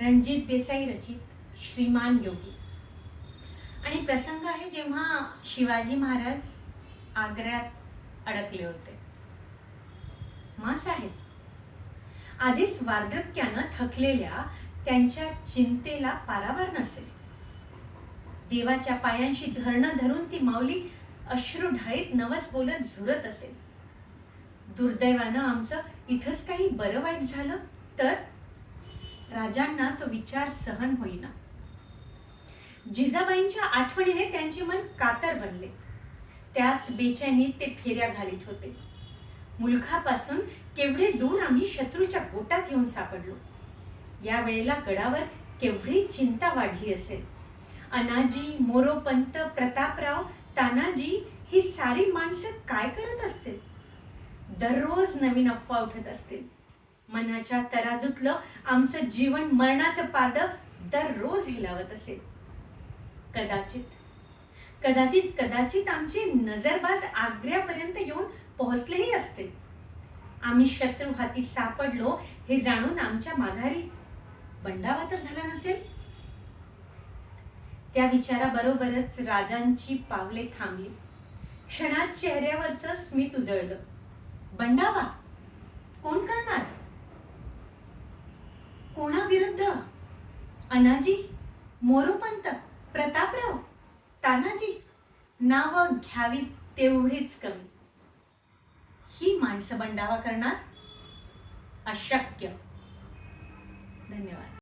रणजित देसाई रचित श्रीमान योगी. आणि प्रसंग आहे जेव्हा शिवाजी महाराज आग्र्यात अडकले होते. मा साहेब आधीच वार्धक्यानं थकलेल्या त्यांच्या चिंतेला पारावार नसेल. देवाच्या पायांशी धरणं धरून ती माऊली अश्रू ढाळीत नवस बोलत झुरत असेल. दुर्दैवानं आमचं इथंच काही बरं वाईट झालं तर? राजांना तो विचार सहन होईना. जिजाबाईंच्या आठवणीने त्यांचे मन कातर बनले. त्याच बेचैनीत ते फेऱ्या घालीत होते. मुलखापासून केवढे दूर आम्ही शत्रूच्या पोटात येऊन सापडलो. या वेळेला गडावर केवढी चिंता वाढली असेल. अनाजी मोरोपंत प्रतापराव तानाजी ही सारी माणसं काय करत असतील? दररोज नवीन अफवा उठत असतील. मनाच्या तराजूतलं आमचं जीवन मरणाचं पारड दररोज हिलावत असेल. कदाचित कदाचित कदाचित आमची नजरबाज आग्र्यापर्यंत येऊन पोहोचलेही असते. आम्ही शत्रू हाती सापडलो हे जाणून आमच्या माघारी बंडावा तर झाला नसेल? त्या विचाराबरोबरच राजांची पावले थांबली. क्षणात चेहऱ्यावरच स्मित उजळलं. बंडावा कोण करणार? कोणाविरुद्ध? अनाजी मोरोपंत प्रतापराव तानाजी नावं घ्यावी तेवढीच कमी. ही माणसं बंडावा करणार? अशक्य. धन्यवाद.